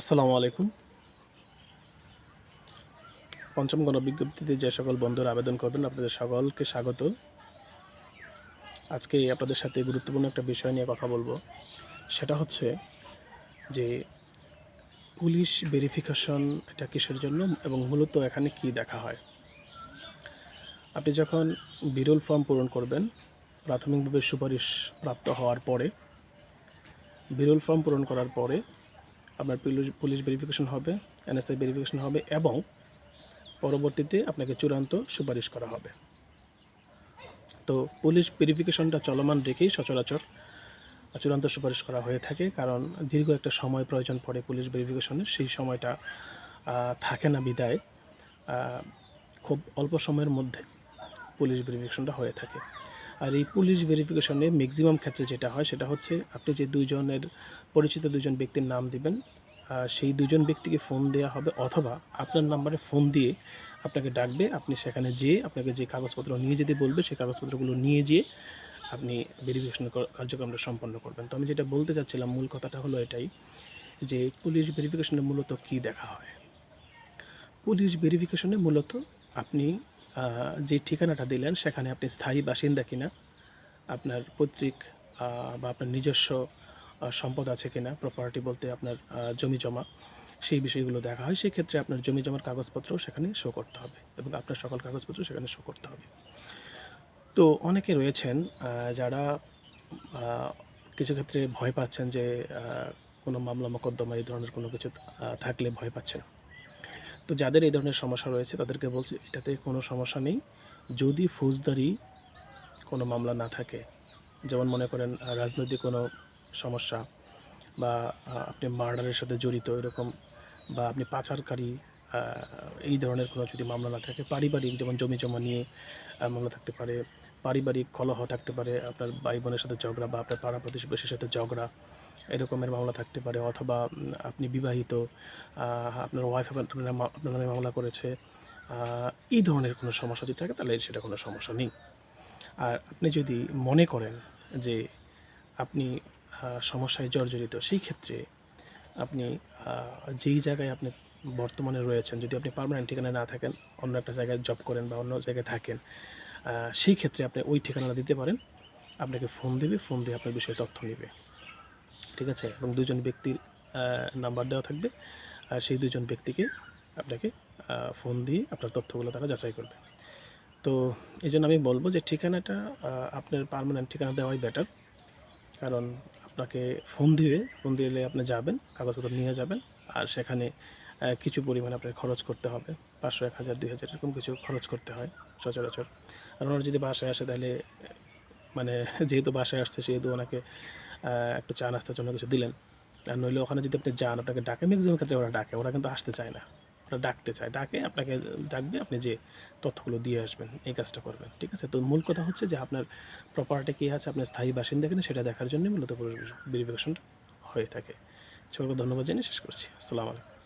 আসসালামু আলাইকুম। পঞ্চম গণবিজ্ঞপ্তিতে যে সকল বন্ধুরা আবেদন করবেন, আপনাদের সকলকে স্বাগত। আজকে আপনাদের সাথে গুরুত্বপূর্ণ একটা বিষয় নিয়ে কথা বলব। সেটা হচ্ছে যে পুলিশ ভেরিফিকেশন এটা কিসের জন্য এবং মূলত এখানে কি দেখা হয়। আপনি যখন বিরল ফর্ম পূরণ করবেন, প্রাথমিকভাবে সুপারিশ প্রাপ্ত হওয়ার পরে, বিরল ফর্ম পূরণ করার পরে আপনার পুলিশ ভেরিফিকেশন হবে এনএসআই ভেরিফিকেশন হবে এবং পরবর্তীতে আপনাকে চূড়ান্ত সুপারিশ করা হবে। তো পুলিশ ভেরিফিকেশনটা চলমান রেখেই সচরাচর চূড়ান্ত সুপারিশ করা হয়ে থাকে, কারণ দীর্ঘ একটা সময় প্রয়োজন পড়ে পুলিশ ভেরিফিকেশনের সেই সময়টা থাকে না বিদায় খুব অল্প সময়ের মধ্যে পুলিশ ভেরিফিকেশনটা হয়ে থাকে। আর এই পুলিশ ভেরিফিকেশনে ম্যাক্সিমাম ক্ষেত্রে যেটা হয় সেটা হচ্ছে আপনি যে দুইজনের, পরিচিত দুজন ব্যক্তির নাম দিবেন সেই দুজন ব্যক্তিকে ফোন দেওয়া হবে অথবা আপনার নাম্বারে ফোন দিয়ে আপনাকে ডাকবে, আপনি সেখানে যেয়ে আপনাকে যে কাগজপত্র নিয়ে যেতে বলবে, সেই কাগজপত্রগুলো নিয়ে যেয়ে আপনি ভেরিফিকেশন কার্যক্রমটা সম্পন্ন করবেন। তো আমি যেটা বলতে চাচ্ছিলাম, মূল কথাটা হলো এটাই যে পুলিশ ভেরিফিকেশনে মূলত কী দেখা হয়? পুলিশ ভেরিফিকেশনে মূলত আপনি যে ঠিকানাটা দিলেন, সেখানে আপনি স্থায়ী বাসিন্দা কিনা, আপনার পৈতৃক বা আপনার নিজস্ব সম্পদ আছে কিনা প্রপার্টি বলতে আপনার জমি জমা, সেই বিষয়গুলো দেখা হয়, সেক্ষেত্রে আপনার জমি জমার কাগজপত্র সেখানে শো করতে হবে এবং আপনার সকল কাগজপত্র সেখানে শো করতে হবে। তো অনেকে রয়েছেন যারা কিছু ক্ষেত্রে ভয় পাচ্ছেন যে কোনো মামলা মোকদ্দমা এই ধরনের কোনো কিছু থাকলে ভয় পাচ্ছেন। তো যাদের এই ধরনের সমস্যা রয়েছে, তাদেরকে বলছি, এটাতে কোনো সমস্যা নেই। যদি ফৌজদারি কোনো মামলা না থাকে, যেমন মনে করেন রাজনৈতিক কোনো সমস্যা বা আপনি মার্ডারের সাথে জড়িত এরকম বা, আপনি পাচারকারী এই ধরনের কোনো যদি মামলা না থাকে, পারিবারিক যেমন জমি জমা নিয়ে মামলা থাকতে পারে, পারিবারিক কলহ থাকতে পারে, আপনার ভাই বোনের সাথে ঝগড়া বা, আপনার পাড়া প্রতিবেশীর সাথে ঝগড়া এরকমের মামলা থাকতে পারে, অথবা আপনি বিবাহিত আপনার ওয়াইফ আপনার নামে- মামলা করেছে এই ধরনের কোনো সমস্যা যদি থাকে, তাহলে সেটা কোনো সমস্যা নেই। আর আপনি যদি মনে করেন যে, আপনি সমস্যায় জর্জরিত। সেই ক্ষেত্রে আপনি যেই জায়গায় আপনি বর্তমানে রয়েছেন, যদি আপনি পারমানেন্ট ঠিকানা না থাকেন, অন্য একটা জায়গায় জব করেন বা অন্য জায়গায় থাকেন সেই ক্ষেত্রে আপনি ওই ঠিকানাটা দিতে পারেন। আপনাকে ফোন দেবে ফোন দিয়ে আপনার বিষয়ে তথ্য নেবে। ঠিক আছে? এবং দুজন ব্যক্তির নাম্বার দেওয়া থাকবে। আর সেই দুজন ব্যক্তিকে আপনাকে ফোন দিয়ে আপনার তথ্যগুলো তারা যাচাই করবে। তো এই আমি বলব যে ঠিকানাটা আপনার পার্মানেন্ট ঠিকানা দেওয়াই বেটার কারণ আপনাকে ফোন দিবে। ফোন দিলে আপনি যাবেন, কাগজপত্র নিয়ে যাবেন, আর সেখানে কিছু পরিমাণে আপনার খরচ করতে হবে। পাঁচশো, এক হাজার, দুই হাজার, এরকম কিছু খরচ করতে হয় সচরাচর। আর ওনার যদি বাসায় আসে তাহলে মানে যেহেতু বাসায় আসছে, সেহেতু ওনাকে একটু চা নাস্তার জন্য কিছু দিলেন। আর নইলে ওখানে যদি আপনি যান, আপনাকে ডাকে ম্যাক্সিমাম ক্ষেত্রে ওরা ডাকে, ওরা কিন্তু আসতে চায় না। ওরা ডাকতে চায়, ডাকে, আপনাকে ডাকবে, আপনি যে তথ্যগুলো দিয়ে আসবেন, এই কাজটা করবেন, ঠিক আছে? তো মূল কথা হচ্ছে যে আপনার প্রপার্টি কী আছে, আপনার স্থায়ী বাসিন্দা কিনা সেটা দেখার জন্য মূলত ভেরিফিকেশনটা হয়ে থাকে। সবাইকে ধন্যবাদ জানিয়ে শেষ করছি। আসসালামু আলাইকুম।